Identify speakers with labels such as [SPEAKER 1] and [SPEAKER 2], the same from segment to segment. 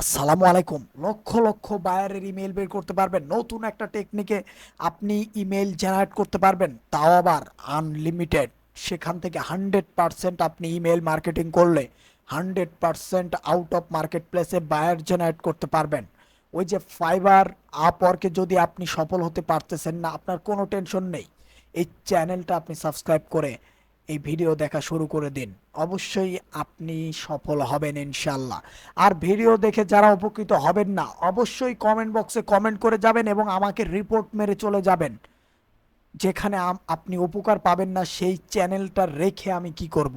[SPEAKER 1] আসসালামু আলাইকুম। লক্ষ লক্ষ বায়ারের ইমেল বের করতে পারবেন। নতুন একটা টেকনিকে আপনি ইমেল জেনারেট করতে পারবেন। তাও আবার আনলিমিটেড। সেখান থেকে হান্ড্রেড পারসেন্ট আপনি ইমেল মার্কেটিং করলে hundred percent out of market প্লেসে বায়ার জেনারেট করতে পারবেন। ওই যে ফাইবার আপওয়ার্কে যদি আপনি সফল হতে পারতেছেন না, আপনার কোনো টেনশন নেই। এই চ্যানেলটা আপনি সাবস্ক্রাইব করে এই ভিডিও দেখা শুরু করে দিন। অবশ্যই আপনি সফল হবেন ইনশাল্লাহ আর ভিডিও দেখে যারা উপকৃত হবেন না, অবশ্যই কমেন্ট বক্সে কমেন্ট করে যাবেন এবং আমাকে রিপোর্ট মেরে চলে যাবেন। যেখানে আপনি উপকার পাবেন না, সেই চ্যানেলটা রেখে আমি কি করব?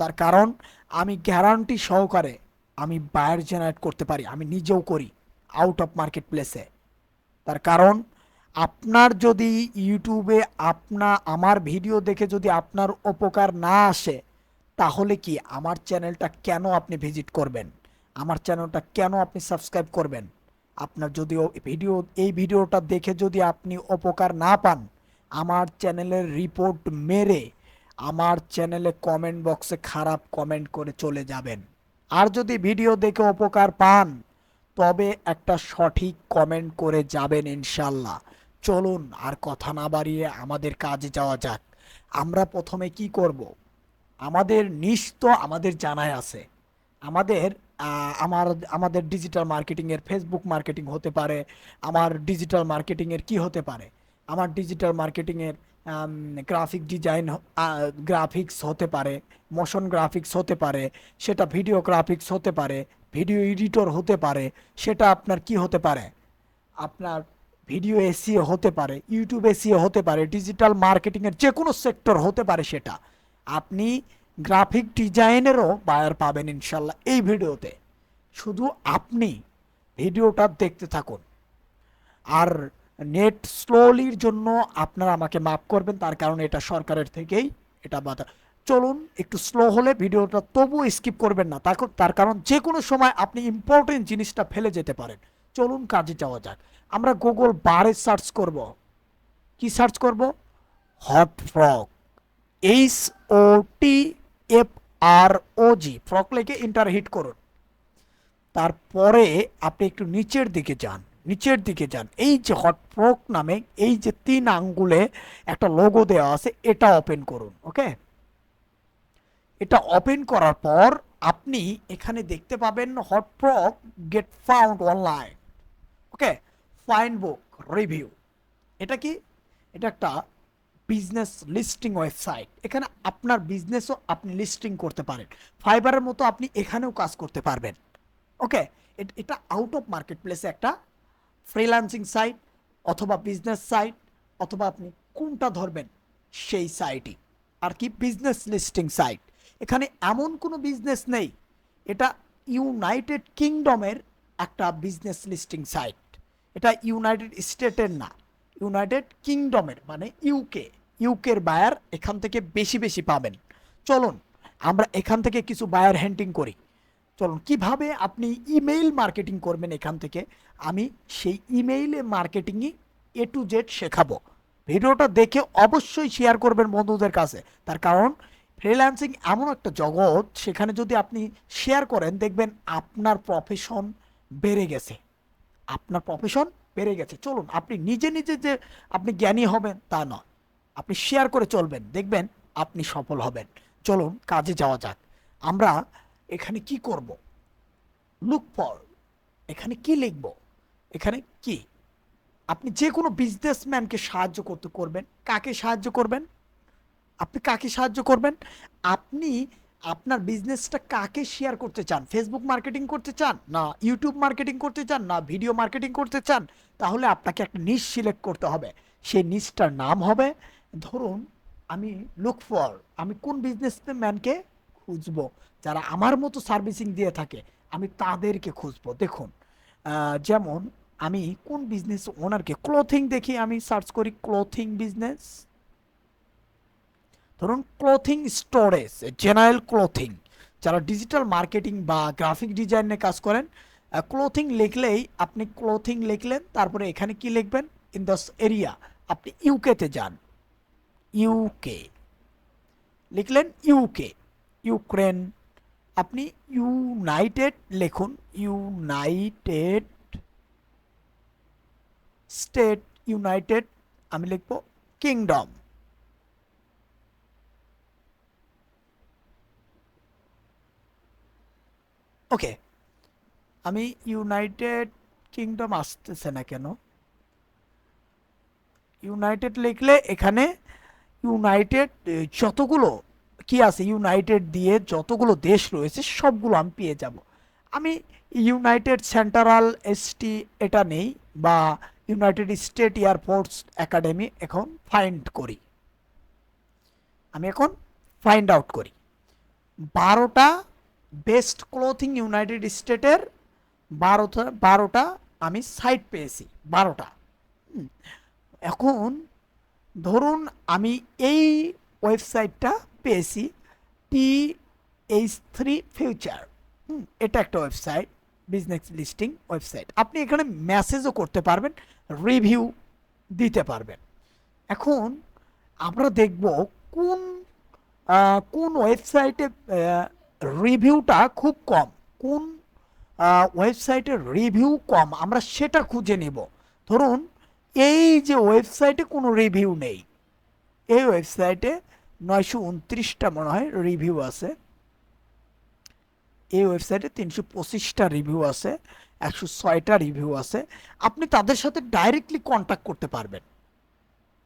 [SPEAKER 1] তার কারণ, আমি গ্যারান্টি সহকারে আমি বায়ার জেনারেট করতে পারি, আমি নিজেও করি আউট অফ মার্কেট প্লেসে তার কারণ আপনার যদি ইউটিউবে আপনা, আমার ভিডিও দেখে যদি আপনার উপকার না আসে, তাহলে কি আমার চ্যানেলটা কেন আপনি ভিজিট করবেন? আমার চ্যানেলটা কেন আপনি সাবস্ক্রাইব করবেন? আপনার যদি ভিডিও এই ভিডিওটা দেখে যদি আপনি উপকার না পান, আমার চ্যানেলের রিপোর্ট মেরে আমার চ্যানেলে কমেন্ট বক্সে খারাপ কমেন্ট করে চলে যাবেন। আর যদি ভিডিও দেখে উপকার পান, তবে একটা সঠিক কমেন্ট করে যাবেন ইনশাল্লাহ চলুন আর কথা না বাড়িয়ে আমাদের কাজে যাওয়া যাক। আমরা প্রথমে কি করব? আমাদের নিশ তো আমাদের জানায় আছে। আমাদের আমার, আমাদের ডিজিটাল মার্কেটিংয়ের ফেসবুক মার্কেটিং হতে পারে, আমার ডিজিটাল মার্কেটিংয়ের কি হতে পারে? আমার ডিজিটাল মার্কেটিংয়ের গ্রাফিক ডিজাইন গ্রাফিক্স হতে পারে মোশন গ্রাফিক্স হতে পারে, সেটা ভিডিও গ্রাফিক্স হতে পারে ভিডিও এডিটর হতে পারে, সেটা আপনার কি হতে পারে? আপনার ভিডিও এসিও হতে পারে ইউটিউব এসিও হতে পারে ডিজিটাল মার্কেটিংয়ের যে কোনো সেক্টর হতে পারে সেটা। আপনি গ্রাফিক ডিজাইনেরও বায়ার পাবেন ইনশাল্লাহ এই ভিডিওতে। শুধু আপনি ভিডিওটা দেখতে থাকুন। আর নেট স্লোলির জন্য আপনারা আমাকে মাফ করবেন, তার কারণ এটা সরকারের থেকেই এটা বাধা। চলুন, একটু স্লো হলে ভিডিওটা তবুও স্কিপ করবেন না। তার তার কারণ যে কোনো সময় আপনি ইম্পর্টেন্ট জিনিসটা ফেলে যেতে পারেন। চলুন কাজে যাওয়া যাক। আমরা গুগল বারে সার্চ করব। কি সার্চ করব? Hot frock H O T F R O G frock লেগে ইন্টার হিট করুন। তারপরে আপনি একটু নিচের দিকে যান। নিচের দিকে যান। এই যে হট ফ্রক নামে এই যে তিন আঙ্গুলে একটা লোগো দেওয়া আছে, এটা ওপেন করুন ওকে এটা ওপেন করার পর আপনি এখানে দেখতে পাবেন hot frock get found online okay fine book review এটা কি? এটা একটা বিজনেস লিস্টিং ওয়েবসাইট এখানে আপনার বিজনেসও আপনি লিস্টিং করতে পারেন। ফাইবারের মতো আপনি এখানেও কাজ করতে পারবেন। ওকে এটা আউট অফ মার্কেট প্লেসে একটা ফ্রিল্যান্সিং সাইট অথবা বিজনেস সাইট অথবা আপনি কোনটা ধরবেন, সেই সাইটই আর কি? বিজনেস লিস্টিং সাইট এখানে এমন কোনো বিজনেস নেই। এটা ইউনাইটেড কিংডমের একটা বিজনেস লিস্টিং সাইট এটা ইউনাইটেড স্টেটের না, ইউনাইটেড কিংডমের মানে ইউকে ইউকের বায়ার এখান থেকে বেশি বেশি পাবেন। চলুন, আমরা এখান থেকে কিছু বায়ার হ্যান্ডিং করি। চলুন, কীভাবে আপনি ইমেইল মার্কেটিং করবেন এখান থেকে? আমি সেই ইমেইলে মার্কেটিংই এ টু জেড শেখাবো। ভিডিওটা দেখে অবশ্যই শেয়ার করবেন বন্ধুদের কাছে। তার কারণ ফ্রিল্যান্সিং এমন একটা জগৎ, সেখানে যদি আপনি শেয়ার করেন, দেখবেন আপনার প্রফেশন বেড়ে গেছে। আপনার প্রফেশন বেড়ে গেছে। চলুন, আপনি নিজে নিজে যে আপনি জ্ঞানী হবেন তা নয়। আপনি শেয়ার করে চলবেন, দেখবেন আপনি সফল হবেন। চলুন, কাজে যাওয়া যাক। আমরা এখানে কি করব? লুক ফর এখানে কি লিখব? এখানে কি? আপনি যে কোনো বিজনেসম্যানকে সাহায্য করতে করবেন। কাকে সাহায্য করবেন? আপনি কাকে সাহায্য করবেন? আপনি আপনার বিজনেসটা কাকে শেয়ার করতে চান? ফেসবুক মার্কেটিং করতে চান? না ইউটিউব মার্কেটিং করতে চান? না ভিডিও মার্কেটিং করতে চান? তাহলে আপনাকে একটা নিশ সিলেক্ট করতে হবে। সেই নিশটার নাম হবে, ধরুন আমি লুক ফর আমি কোন বিজনেসম্যানকে খুঁজবো? যারা আমার মতো সার্ভিসিং দিয়ে থাকে, আমি তাদেরকে খুঁজবো। দেখুন যেমন আমি কোন বিজনেস ওনারকে ক্লোথিং দেখি, আমি সার্চ করি ক্লোথিং বিজনেস ধরুন ক্লোথিং স্টোরেজ জেনারেল ক্লোথিং যারা ডিজিটাল মার্কেটিং বা গ্রাফিক ডিজাইনে কাজ করেন ক্লোথিং লিখলেই আপনি ক্লোথিং লিখলেন, তারপরে এখানে কি লিখবেন? ইন দ্য এরিয়া আপনি ইউকেতে যান। ইউকে লিখলেন ইউকে ইউক্রেন। আপনি ইউনাইটেড লিখুন, ইউনাইটেড স্টেট, ইউনাইটেড, আমি লিখব কিংডম। ওকে আমি ইউনাইটেড কিংডম আসতেছে না কেন? ইউনাইটেড লিখলে এখানে ইউনাইটেড যতগুলো কি আছে ইউনাইটেড দিয়ে যতগুলো দেশ রয়েছে, সবগুলো আমি পেয়ে যাব। আমি ইউনাইটেড সেন্ট্রাল এসটি এটা নেই বা United State air force academy এখন ফাইন্ড করি। আমি এখন ফাইন্ড আউট করি। বারোটা বেস্ট ক্লোথিং ইউনাইটেড স্টেটের বারোটা বারোটা আমি সাইট পেয়েছি, বারোটা। এখন ধরুন আমি এই ওয়েবসাইটটা পেয়েছি টি এইচ থ্রি ফিউচার। এটা একটা ওয়েবসাইট, বিজনেস লিস্টিং ওয়েবসাইট। আপনি এখানে মেসেজও করতে পারবেন, রিভিউ দিতে পারবেন। এখন আমরা দেখব কোন কোন ওয়েবসাইটে রিভিউটা খুব কম। কোন ওয়েবসাইটের রিভিউ কম? আমরা সেটা খুঁজে নেব। ধরুন, এই যে ওয়েবসাইটে কোনো রিভিউ নেই। এই ওয়েবসাইটে নয়শো উনত্রিশটা মনে হয় রিভিউ আছে। এই ওয়েবসাইটে তিনশো পঁচিশটা রিভিউ আছে। একশো ছয়টা রিভিউ আছে। আপনি তাদের সাথে ডাইরেক্টলি কন্ট্যাক্ট করতে পারবেন।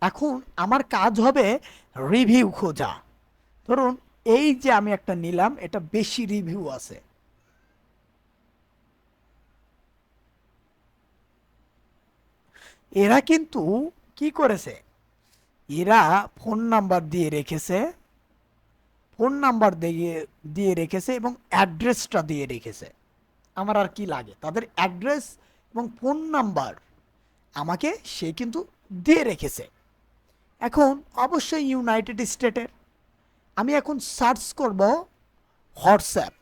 [SPEAKER 1] এখন আমার কাজ হবে রিভিউ খোঁজা। ধরুন এই যে আমি একটা নিলাম, এটা বেশি রিভিউ আছে। এরা কিন্তু কি করেছে? এরা ফোন নাম্বার দিয়ে রেখেছে, ফোন নাম্বার দিয়ে দিয়ে রেখেছে এবং অ্যাড্রেসটা দিয়ে রেখেছে। আমার আর কি লাগে? তাদের অ্যাড্রেস এবং ফোন নাম্বার আমাকে সে কিন্তু দিয়ে রেখেছে। এখন অবশ্যই ইউনাইটেড স্টেটের আমি এখন সার্চ করব হোয়াটসঅ্যাপ।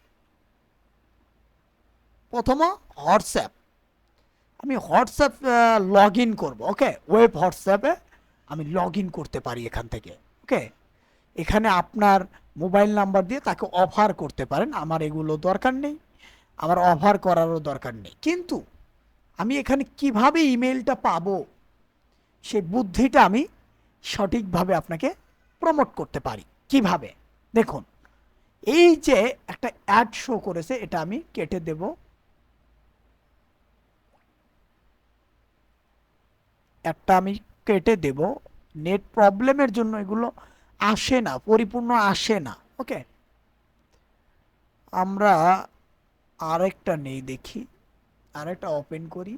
[SPEAKER 1] প্রথম হোয়াটসঅ্যাপ। আমি হোয়াটসঅ্যাপ লগ ইন করব, ওকে? ওয়েব হোয়াটসঅ্যাপে আমি লগ ইন করতে পারি এখান থেকে, ওকে? এখানে আপনার মোবাইল নাম্বার দিয়ে তাকে অফার করতে পারেন, আমার এগুলো দরকার নেই, আমার অফার করারও দরকার নেই। কিন্তু আমি এখানে কীভাবে ইমেলটা পাবো সেই বুদ্ধিটা আমি সঠিকভাবে আপনাকে প্রমোট করতে পারি। কীভাবে? দেখুন, এই যে একটা অ্যাড শো করেছে, এটা আমি কেটে দেব। একটা আমি কেটে দেব। নেট প্রবলেমের জন্য এগুলো আসে না, পরিপূর্ণ আসে না, ওকে? আমরা আরেকটা নেই দেখি, আরেকটা ওপেন করি।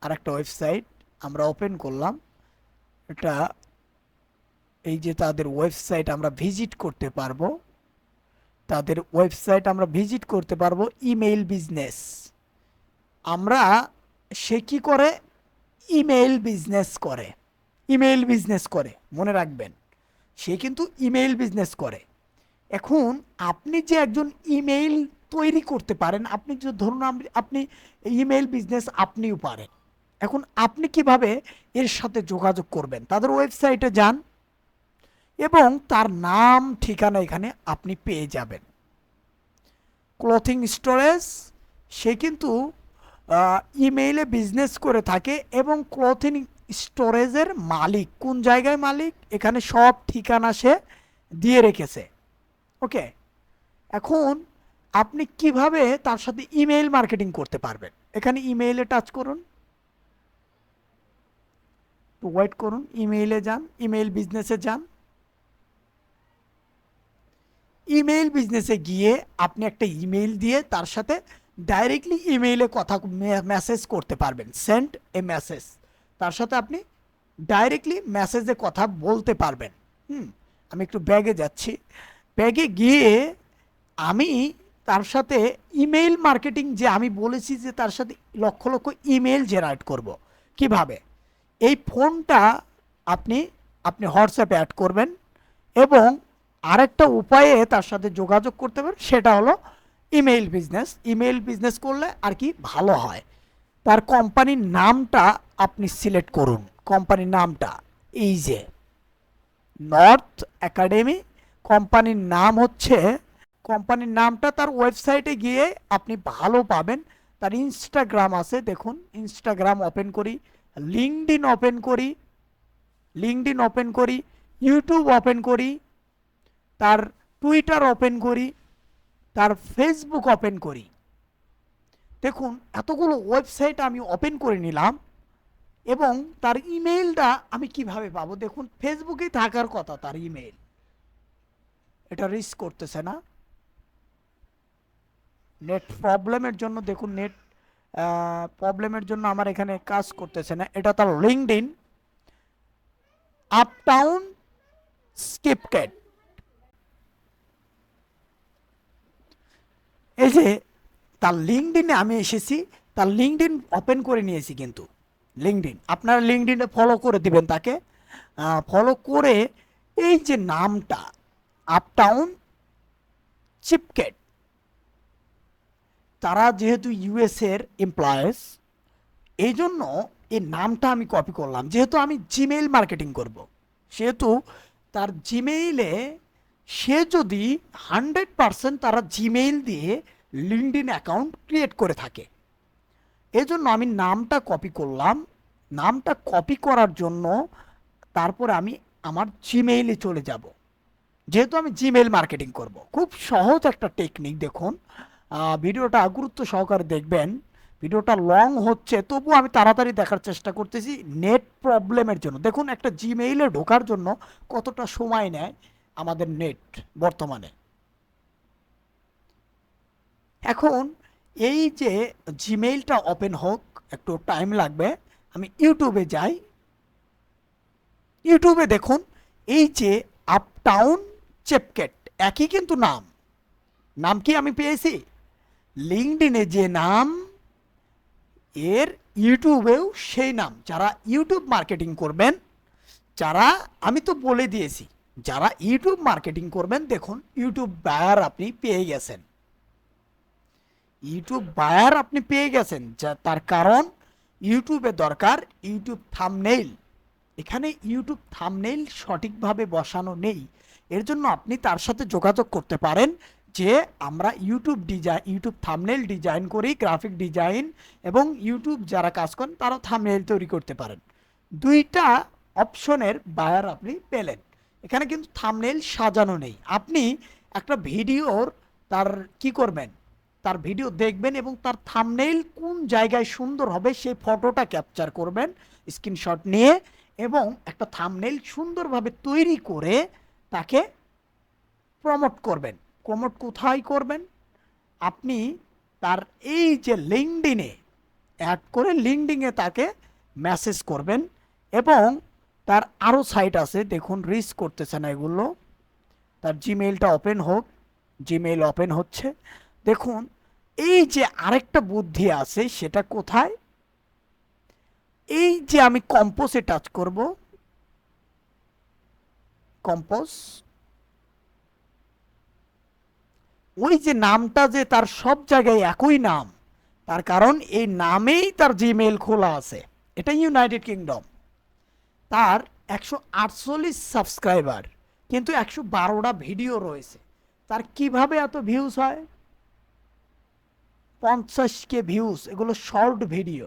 [SPEAKER 1] আরেকটা ওয়েবসাইট আমরা ওপেন করলাম। এটা এই যে তাদের ওয়েবসাইট আমরা ভিজিট করতে পারব, তাদের ওয়েবসাইট আমরা ভিজিট করতে পারব ইমেইল বিজনেস আমরা সে কি করে? ইমেইল বিজনেস করে। ইমেইল বিজনেস করে, মনে রাখবেন। সে কিন্তু ইমেইল বিজনেস করে। এখন আপনি যে একজন ইমেইল তৈরি করতে পারেন, আপনি যে ধরুন আপনি- ইমেইল বিজনেস আপনিও পারেন। এখন আপনি কীভাবে এর সাথে যোগাযোগ করবেন? তাদের ওয়েবসাইটে যান। এবং তার নাম, ঠিকানা এখানে আপনি পেয়ে যাবেন। ক্লথিং স্টোরেজ সে কিন্তু ইমেইলে বিজনেস করে থাকে এবং ক্লথিং স্টোরেজের মালিক, কোন জায়গায় মালিক? এখানে সব ঠিকানা সে দিয়ে রেখেছে। ওকে এখন আপনি কীভাবে তার সাথে ইমেইল মার্কেটিং করতে পারবেন? এখানে ইমেইলে টাচ করুন। ওয়েট করুন। ইমেইলে যান ইমেইল বিজনেসে যান। ইমেইল বিজনেসে গিয়ে আপনি একটা ইমেইল দিয়ে তার সাথে ডাইরেক্টলি ইমেইলে কথা মেসেজ করতে পারবেন। সেন্ড এ মেসেজ তার সাথে আপনি ডাইরেক্টলি মেসেজে কথা বলতে পারবেন। হুম, আমি একটু ব্যাগে যাচ্ছি। ব্যাগে গিয়ে আমি তার সাথে ইমেইল মার্কেটিং যে আমি বলেছি যে তার সাথে লক্ষ লক্ষ ইমেইল জেনারেট করব। কীভাবে? এই ফোনটা আপনি আপনি হোয়াটসঅ্যাপে অ্যাড করবেন এবং আরেকটা উপায়ে তার সাথে যোগাযোগ করতে পারেন সেটা হলো ইমেইল বিজনেস। ইমেইল বিজনেস করলে আর কি ভালো হয়। তার কোম্পানির নামটা আপনি সিলেক্ট করুন। কোম্পানির নামটা এই যে, নর্থ একাডেমি। কোম্পানির নাম হচ্ছে, কোম্পানির নামটা তার ওয়েবসাইটে গিয়ে আপনি ভালো পাবেন। তার ইনস্টাগ্রাম আছে, দেখুন, ইনস্টাগ্রাম ওপেন করি লিঙ্কডিন ওপেন করি লিঙ্কডিন ওপেন করি, ইউটিউব ওপেন করি তার টুইটার ওপেন করি, তার ফেসবুক ওপেন করি। দেখুন, এতগুলো ওয়েবসাইট আমি ওপেন করে নিলাম এবং তার ইমেইলটা আমি কীভাবে পাবো? দেখুন ফেসবুকেই থাকার কথা তার ইমেইল এটা রিস্ক করতেছে না। নেট প্রবলেমের জন্য, দেখুন নেট প্রবলেমের জন্য আমার এখানে কাজ করতেছে না। এটা তার লিঙ্কড আপটাউন স্কিপকেট এই যে, তার লিঙ্কডিনে আমি এসেছি, তার লিঙ্কডিন ওপেন করে নিয়েছি কিন্তু। লিঙ্কডিন আপনারা লিঙ্কডিনে ফলো করে দিবেন তাকে। ফলো করে এই যে নামটা আপটাউন চিপকেট তারা যেহেতু ইউএসের এমপ্লয়েস এই জন্য এই নামটা আমি কপি করলাম। যেহেতু আমি জিমেইল মার্কেটিং করব, সেহেতু তার জিমেইলে সে যদি হান্ড্রেড পারসেন্ট তারা জিমেইল দিয়ে লিঙ্কডিন অ্যাকাউন্ট ক্রিয়েট করে থাকে। এই জন্য আমি নামটা কপি করলাম। নামটা কপি করার জন্য তারপর আমি আমার জিমেইলে চলে যাব। যেহেতু আমি জিমেইল মার্কেটিং করব। খুব সহজ একটা টেকনিক দেখুন। ভিডিওটা গুরুত্ব সহকারে দেখবেন। ভিডিওটা লং হচ্ছে, তবু আমি তাড়াতাড়ি দেখার চেষ্টা করতেছি। নেট প্রবলেমের জন্য। দেখুন, একটা জিমেইলে ঢোকার জন্য কতটা সময় নেয়। আমাদের নেট বর্তমানে। এখন এই যে জিমেইলটা ওপেন হোক, একটু টাইম লাগবে, আমি ইউটিউবে যাই। ইউটিউবে দেখুন, এই যে আপটাউন চেপকেট একই কিন্তু নাম। নাম কি আমি পেয়েছি? লিঙ্কডিনে যে নাম, এর ইউটিউবেও সেই নাম। যারা ইউটিউব মার্কেটিং করবেন, যারা, আমি তো বলে দিয়েছি যারা ইউটিউব মার্কেটিং করবেন, দেখুন ইউটিউব বায়ার আপনি পেয়ে গেছেন। ইউটিউব বায়ার আপনি পেয়ে গেছেন, যা তার কারণ ইউটিউবে দরকার ইউটিউব থামনেইল এখানে ইউটিউব থামনেইল সঠিকভাবে বসানো নেই। এর জন্য আপনি তার সাথে যোগাযোগ করতে পারেন যে আমরা YouTube design YouTube thumbnail design করি গ্রাফিক ডিজাইন এবং ইউটিউব যারা কাজ করেন, তারাও থামনেইল তৈরি করতে পারেন। দুইটা অপশনের বায়ার আপনি পেলেন। এখানে কিন্তু থামনেইল সাজানো নেই। আপনি একটা ভিডিওর তার কি করবেন? তার ভিডিও দেখবেন এবং তার থামনেইল কোন জায়গায় সুন্দর হবে সেই ফটোটা ক্যাপচার করবেন স্ক্রিনশট নিয়ে এবং একটা থামনেইল সুন্দরভাবে তৈরি করে তাকে প্রমোট করবেন। প্রমোট কোথায় করবেন? আপনি তার এই যে লিঙ্কডিনে অ্যাড করে লিঙ্কডিনে তাকে মেসেজ করবেন এবং তার আরও সাইট আছে, দেখুন রিচ করতেছে না এগুলো। তার জিমেইলটা ওপেন হোক জিমেইল ওপেন হচ্ছে। দেখুন, এই যে আরেকটা বুদ্ধি আছে, সেটা কোথায়? এই যে আমি কম্পোসে টাচ করব। কম্পোজ ওই যে নামটা যে তার সব জায়গায় একই নাম, তার কারণ এই নামেই তার জিমেইল খোলা আছে। এটা ইউনাইটেড কিংডম তার একশো আটচল্লিশ সাবস্ক্রাইবার কিন্তু একশো বারোটা ভিডিও রয়েছে। তার কীভাবে এত ভিউজ হয়? পঞ্চাশ কে ভিউজ এগুলো শর্ট ভিডিও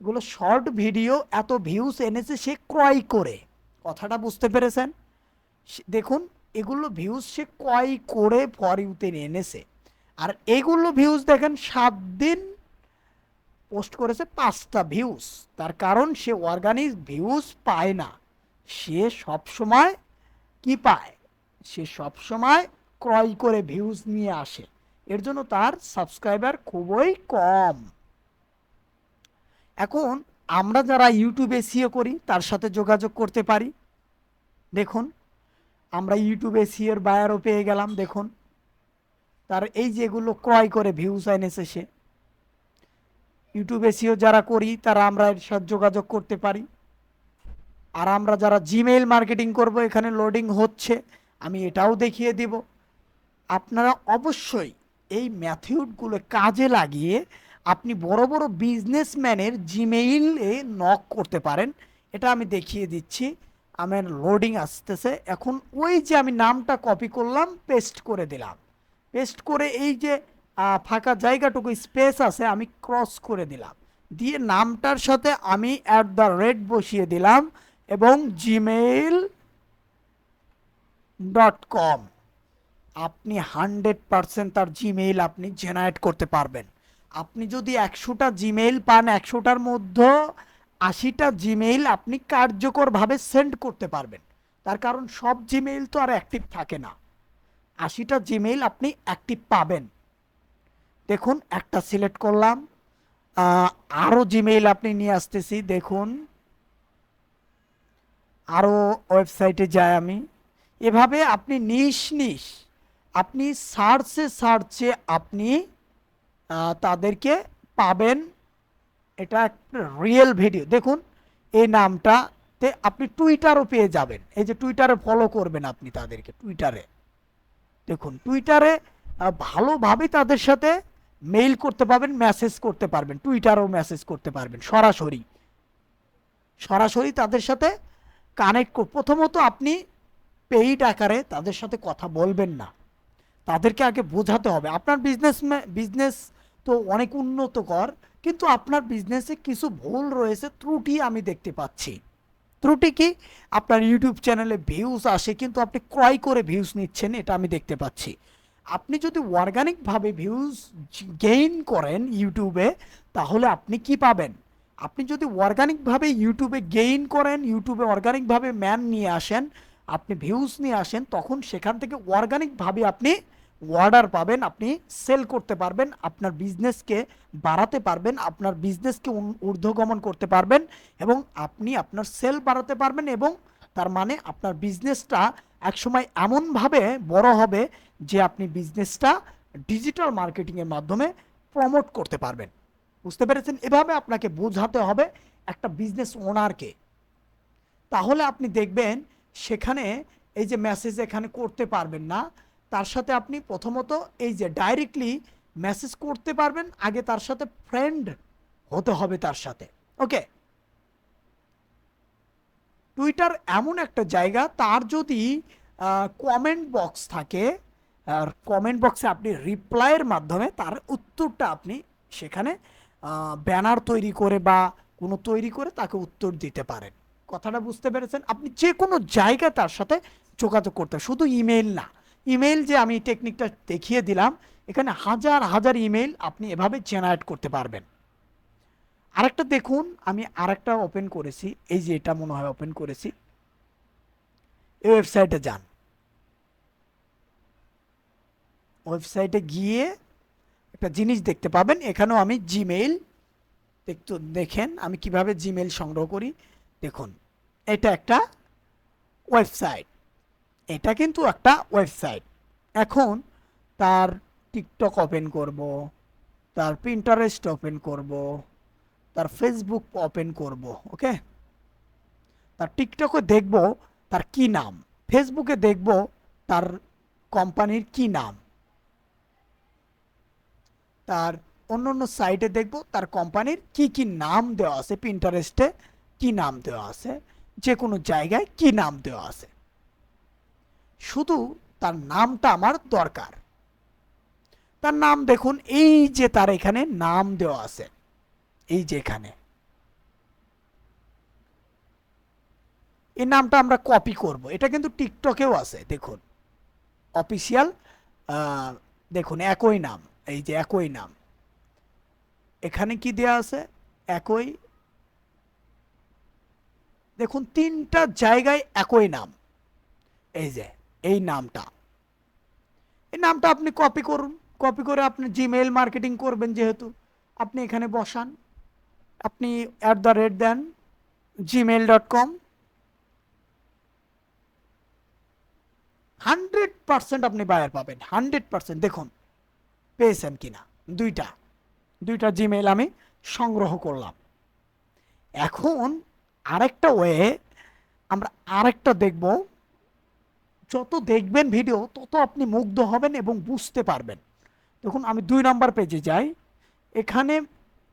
[SPEAKER 1] এগুলো শর্ট ভিডিও এত ভিউজ এনেছে সে ক্রয় করে। কথাটা বুঝতে পেরেছেন? দেখুন, এগুলো ভিউজ সে ক্রয় করে ফর ইউতে এনেছে। আর এগুলো ভিউজ দেখেন সাত দিন পোস্ট করেছে পাঁচটা ভিউজ তার কারণ সে অর্গানিক ভিউস পায় না। সে সব সময় কি পায়? সে সব সময় ক্রয় করে ভিউজ নিয়ে আসে। এর জন্য তার সাবস্ক্রাইবার খুবই কম। এখন আমরা যারা ইউটিউবে সিও করি, তার সাথে যোগাযোগ করতে পারি। দেখুন, আমরা ইউটিউবে সিওর বায়ারও পেয়ে গেলাম, দেখুন। তার এই যেগুলো ক্রয় করে ভিউজ এনেছে সে। ইউটিউবে সিও যারা করি, তারা আমরা এর সাথে যোগাযোগ করতে পারি। আর আমরা যারা জিমেইল মার্কেটিং করব, এখানে লোডিং হচ্ছে, আমি এটাও দেখিয়ে দিব। আপনারা অবশ্যই এই ম্যাথিউডগুলো কাজে লাগিয়ে আপনি বড় বড় বিজনেসম্যানের জিমেইলে নক করতে পারেন। এটা আমি দেখিয়ে দিচ্ছি, আমার লোডিং আসতেছে। এখন ওই যে আমি নামটা কপি করলাম পেস্ট করে দিলাম। পেস্ট করে এই যে ফাঁকা জায়গাটুকু স্পেস আছে, আমি ক্রস করে দিলাম। দিয়ে নামটার সাথে আমি অ্যাট দ্য রেট বসিয়ে দিলাম এবং জিমেইল ডট কম আপনি হান্ড্রেড পারসেন্ট তার জিমেইল আপনি জেনারেট করতে পারবেন। আপনি যদি একশোটা জিমেইল পান, একশোটার মধ্যে আশিটা জিমেইল আপনি কার্যকরভাবে সেন্ড করতে পারবেন। তার কারণ সব জিমেইল তো আর অ্যাক্টিভ থাকে না। আশিটা জিমেইল আপনি অ্যাক্টিভ পাবেন। দেখুন, একটা সিলেক্ট করলাম। আরও জিমেইল আপনি নিয়ে আসতেছি, দেখুন। আরও ওয়েবসাইটে যাই আমি। এভাবে আপনি নিশ নিশ, আপনি সার্চে সার্চে আপনি তাদেরকে পাবেন। এটা একটা রিয়েল ভিডিও দেখুন, এই নামটাতে আপনি টুইটারও পেয়ে যাবেন। এই যে টুইটারে ফলো করবেন আপনি তাদেরকে টুইটারে দেখুন টুইটারে ভালোভাবে তাদের সাথে মেইল করতে পারবেন, মেসেজ করতে পারবেন, টুইটারও মেসেজ করতে পারবেন, সরাসরি। সরাসরি তাদের সাথে কানেক্ট প্রথমত আপনি পেইড আকারে তাদের সাথে কথা বলবেন না। তাদেরকে আগে বোঝাতে হবে। আপনার বিজনেস বিজনেস তো অনেক উন্নতকর কিন্তু আপনার বিজনেসে কিছু ভুল রয়েছে, ত্রুটি আমি দেখতে পাচ্ছি। ত্রুটি কি? আপনার ইউটিউব চ্যানেলে ভিউজ আসে, কিন্তু আপনি ক্রয় করে ভিউজ নিচ্ছেন, এটা আমি দেখতে পাচ্ছি। আপনি যদি অর্গানিকভাবে ভিউজ গেইন করেন ইউটিউবে তাহলে আপনি কি পাবেন? আপনি যদি অর্গানিকভাবে ইউটিউবে গেইন করেন ইউটিউবে অর্গানিকভাবে ম্যান নিয়ে আসেন, আপনি ভিউজ নিয়ে আসেন, তখন সেখান থেকে অর্গানিকভাবে আপনি অর্ডার পাবেন, আপনি সেল করতে পারবেন, আপনার বিজনেসকে বাড়াতে পারবেন, আপনার বিজনেসকে ঊর্ধ্বগমন করতে পারবেন, এবং আপনি আপনার সেল বাড়াতে পারবেন, এবং তার মানে আপনার বিজনেসটা একসময় এমনভাবে বড় হবে যে আপনি বিজনেসটা ডিজিটাল মার্কেটিংয়ের মাধ্যমে প্রমোট করতে পারবেন। বুঝতে পেরেছেন? এভাবে আপনাকে বোঝাতে হবে একটা বিজনেস ওনারকে তাহলে আপনি দেখবেন সেখানে এই যে মেসেজ এখানে করতে পারবেন না, তার সাথে আপনি প্রথমত এই যে ডাইরেক্টলি মেসেজ করতে পারবেন, আগে তার সাথে ফ্রেন্ড হতে হবে তার সাথে। ওকে টুইটার এমন একটা জায়গা, তার যদি কমেন্ট বক্স থাকে, আর কমেন্ট বক্সে আপনি রিপ্লাইয়ের মাধ্যমে তার উত্তরটা আপনি সেখানে ব্যানার তৈরি করে বা কোনো তৈরি করে তাকে উত্তর দিতে পারেন। কথাটা বুঝতে পেরেছেন? আপনি যে কোনো জায়গায় তার সাথে যোগাযোগ করতে শুধু ইমেল না। ইমেল যে আমি টেকনিকটা দেখিয়ে দিলাম, এখানে হাজার হাজার ইমেল আপনি এভাবে জেনারেট করতে পারবেন। আরেকটা দেখুন, আমি আরেকটা ওপেন করেছি, এই যে এটা মনে হয় ওপেন করেছি। এই ওয়েবসাইটে যান। ওয়েবসাইটে গিয়ে একটা জিনিস দেখতে পাবেন, এখানেও আমি জিমেইল দেখতে, দেখেন, আমি কীভাবে জিমেইল সংগ্রহ করি, দেখুন, এটা একটা ওয়েবসাইট এটা কিন্তু একটা ওয়েবসাইট এখন তার টিকটক ওপেন করব, তার প্রিন্টারেস্ট ওপেন করব তার ফেসবুক ওপেন করব ওকে তার টিকটকে দেখব তার কি নাম। ফেসবুকে দেখব তার কোম্পানির কি নাম। তার অন্য অন্য সাইটে দেখব তার কোম্পানির কি কি নাম দেওয়া আছে পিন্টারেস্টে কি নাম দেওয়া আছে যে কোনো জায়গায় কি নাম দেওয়া আছে। শুধু তার নামটা আমার দরকার। তার নাম দেখুন, এই যে তার এখানে নাম দেওয়া আছে। এই যে এখানে। এই নামটা আমরা কপি করব। এটা কিন্তু টিকটকেও আছে, দেখুন। অফিসিয়াল দেখুন, একই নাম, এই যে একই নাম। এখানে কি দেয়া আছে? একই। দেখুন, তিনটা জায়গায় একই নাম। এই যে, এই নামটা। এই নামটা আপনি কপি করুন। কপি করে আপনি জিমেইল মার্কেটিং করবেন যেহেতু। আপনি এখানে বসান। আপনি at the rate then Gmail dot com hundred percent আপনি বায়ার পাবেন। হান্ড্রেড পার্সেন্ট দেখুন, পেয়েছেন কিনা। দুইটা দুইটা জিমেইল আমি সংগ্রহ করলাম। এখন আরেকটা ওয়ে আমরা আরেকটা দেখব। যত দেখবেন ভিডিও তত আপনি মুগ্ধ হবেন এবং বুঝতে পারবেন। দেখুন, আমি দুই নাম্বার পেজে যাই। এখানে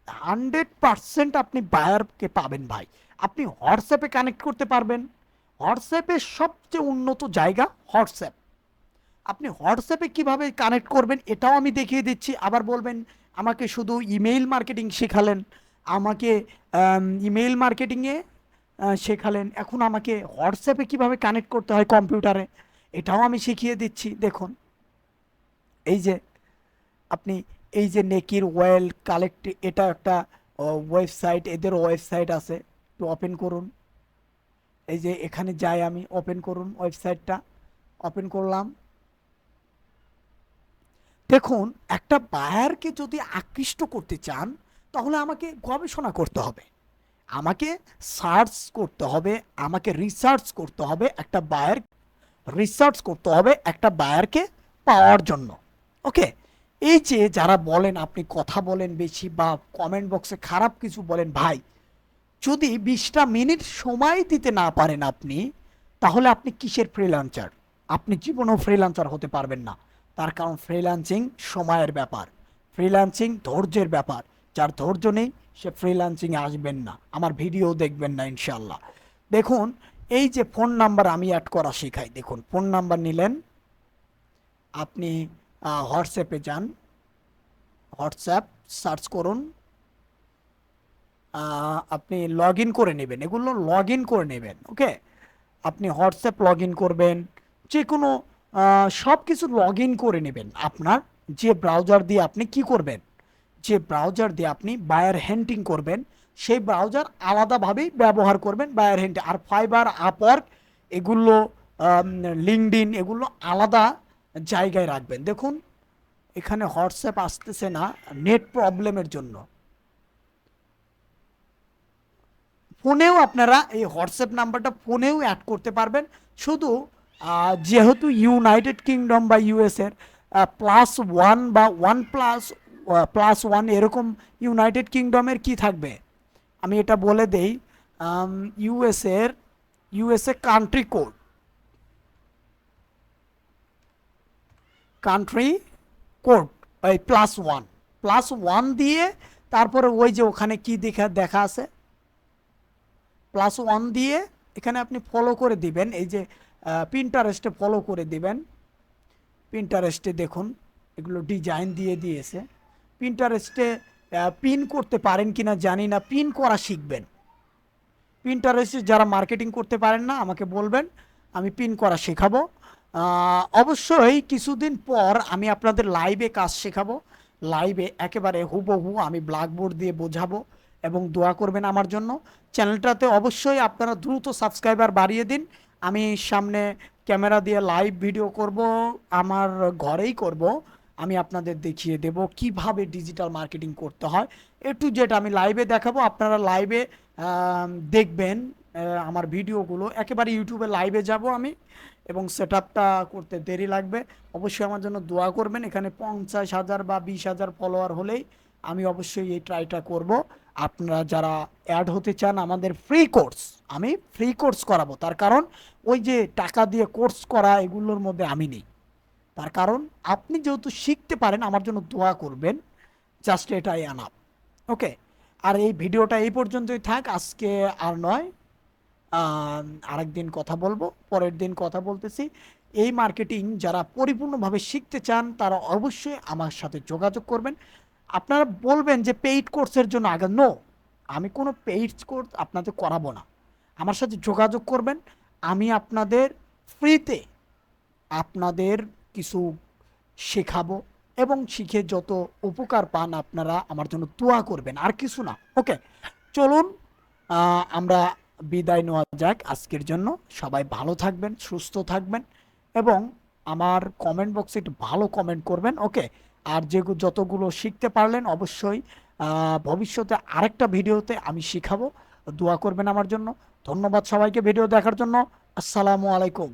[SPEAKER 1] হান্ড্রেড পারসেন্ট আপনি বায়ারকে পাবেন ভাই। আপনি হোয়াটসঅ্যাপে কানেক্ট করতে পারবেন। হোয়াটসঅ্যাপের সবচেয়ে উন্নত জায়গা হোয়াটসঅ্যাপ। আপনি হোয়াটসঅ্যাপে কীভাবে কানেক্ট করবেন এটাও আমি দেখিয়ে দিচ্ছি। আবার বলবেন, আমাকে শুধু ইমেইল মার্কেটিং শেখালেন। আমাকে ইমেইল মার্কেটিংয়ে শেখালেন। এখন আমাকে হোয়াটসঅ্যাপে কীভাবে কানেক্ট করতে হয় কম্পিউটারে, এটাও আমি শিখিয়ে দিচ্ছি। দেখুন, এই যে আপনি এই যে নেকির ওয়েল কালেক্ট, এটা একটা ওয়েবসাইট, এদের ওয়েবসাইট আছে, একটু ওপেন করুন। এই যে এখানে যাই আমি ওপেন করুন ওয়েবসাইটটা ওপেন করলাম। দেখুন, একটা বায়ারকে যদি আকৃষ্ট করতে চান, তাহলে আমাকে গবেষণা করতে হবে। আমাকে সার্চ করতে হবে, আমাকে রিসার্চ করতে হবে একটা বায়ার রিসার্চ করতে হবে একটা বায়ারকে পাওয়ার জন্য। ওকে এই যে যারা বলেন, আপনি কথা বলেন বেশি বা কমেন্ট বক্সে খারাপ কিছু বলেন, ভাই, যদি বিশটা মিনিট সময় দিতে না পারেন আপনি, তাহলে আপনি কিসের ফ্রিল্যান্সার আপনি জীবনেও ফ্রিল্যান্সার হতে পারবেন না। তার কারণ ফ্রিল্যান্সিং সময়ের ব্যাপার। ফ্রিল্যান্সিং ধৈর্যের ব্যাপার। যার ধৈর্য নেই, সে ফ্রিল্যান্সিংয়ে আসবেন না। আমার ভিডিও দেখবেন না ইনশাল্লাহ দেখুন, এই যে ফোন নাম্বার আমি অ্যাড করা শেখাই। দেখুন ফোন নাম্বার নিলেন, আপনি হোয়াটসঅ্যাপে যান। হোয়াটসঅ্যাপ সার্চ করুন। আপনি লগ ইন করে নেবেন। এগুলো লগ ইন করে নেবেন, ওকে? আপনি হোয়াটসঅ্যাপ লগ ইন করবেন। যে কোনো সব কিছু লগ ইন করে নেবেন। আপনার যে ব্রাউজার দিয়ে আপনি কি করবেন? যে ব্রাউজার দিয়ে আপনি বায়ার হ্যান্টিং করবেন, সেই ব্রাউজার আলাদাভাবেই ব্যবহার করবেন বায়ার হ্যান্টিং আর ফাইবার, আপওয়ার্ক, এগুলো লিঙ্কডিন এগুলো আলাদা জায়গায় রাখবেন। দেখুন, এখানে হোয়াটসঅ্যাপ আসতেছে না, নেট প্রবলেমের জন্য। ফোনেও আপনারা এই হোয়াটসঅ্যাপ নাম্বারটা ফোনেও অ্যাড করতে পারবেন। শুধু যেহেতু ইউনাইটেড কিংডম বা ইউএসের প্লাস ওয়ান বা ওয়ান প্লাস প্লাস ওয়ান এরকম ইউনাইটেড কিংডমের কি থাকবে? আমি এটা বলে দেই ইউএসের, USA country code. Country code ওই প্লাস ওয়ান প্লাস ওয়ান দিয়ে তারপরে ওই যে ওখানে কি দেখা দেখা আছে? প্লাস ওয়ান দিয়ে এখানে আপনি ফলো করে দিবেন। এই যে পিন্টারেস্টে ফলো করে দিবেন। পিন্টারেস্টে দেখুন, এগুলো ডিজাইন দিয়ে দিয়েছে। পিন্টারেস্টে পিন করতে পারেন কিনা জানি না। পিন করা শিখবেন। পিন্টারেস্টে যারা মার্কেটিং করতে পারেন না, আমাকে বলবেন, আমি পিন করা শেখাবো। অবশ্যই কিছুদিন পর আমি আপনাদের লাইভে কাজ শেখাবো। লাইভে একেবারে হুবহু আমি ব্ল্যাকবোর্ড দিয়ে বোঝাবো এবং দোয়া করবেন আমার জন্য। চ্যানেলটাতে অবশ্যই আপনারা দ্রুত সাবস্ক্রাইবার বাড়িয়ে দিন। আমি সামনে ক্যামেরা দিয়ে লাইভ ভিডিও করব, আমার ঘরেই করব। আমি আপনাদের দেখিয়ে দেব কীভাবে ডিজিটাল মার্কেটিং করতে হয়। এ টু জেড আমি লাইভে দেখাবো। আপনারা লাইভে দেখবেন আমার ভিডিওগুলো একেবারে ইউটিউবে লাইভে যাব আমি। এবং সেট করতে দেরি লাগবে। অবশ্যই আমার জন্য দোয়া করবেন। এখানে পঞ্চাশ হাজার বা বিশ হাজার ফলোয়ার হলেই আমি অবশ্যই এই ট্রাইটা করব। আপনারা যারা অ্যাড হতে চান, আমাদের ফ্রি কোর্স আমি ফ্রি কোর্স করাবো। তার কারণ, ওই যে টাকা দিয়ে কোর্স করা, এগুলোর মধ্যে আমি নেই। তার কারণ, আপনি যেহেতু শিখতে পারেন, আমার জন্য দোয়া করবেন। জাস্ট এটাই আনাপ ওকে আর এই ভিডিওটা এই পর্যন্তই থাক। আজকে আর নয়। আরেকদিন কথা বলব, পরের দিন কথা বলতেছি। এই মার্কেটিং যারা পরিপূর্ণভাবে শিখতে চান, তারা অবশ্যই আমার সাথে যোগাযোগ করবেন। আপনারা বলবেন যে পেইড কোর্সের জন্য আগে নো আমি কোনো পেইড কোর্স আপনাদের করাবো না। আমার সাথে যোগাযোগ করবেন। আমি আপনাদের ফ্রিতে আপনাদের কিছু শেখাবো এবং শিখে যত উপকার পান আপনারা আমার জন্য দোয়া করবেন, আর কিছু না। ওকে চলুন আমরা বিদায় নেওয়া যাক আজকের জন্য। সবাই ভালো থাকবেন, সুস্থ থাকবেন এবং আমার কমেন্ট বক্সে একটু ভালো কমেন্ট করবেন ওকে আর যে যতগুলো শিখতে পারলেন অবশ্যই ভবিষ্যতে আরেকটা ভিডিওতে আমি শিখাবো। দোয়া করবেন আমার জন্য। ধন্যবাদ সবাইকে ভিডিও দেখার জন্য। আসসালামু আলাইকুম।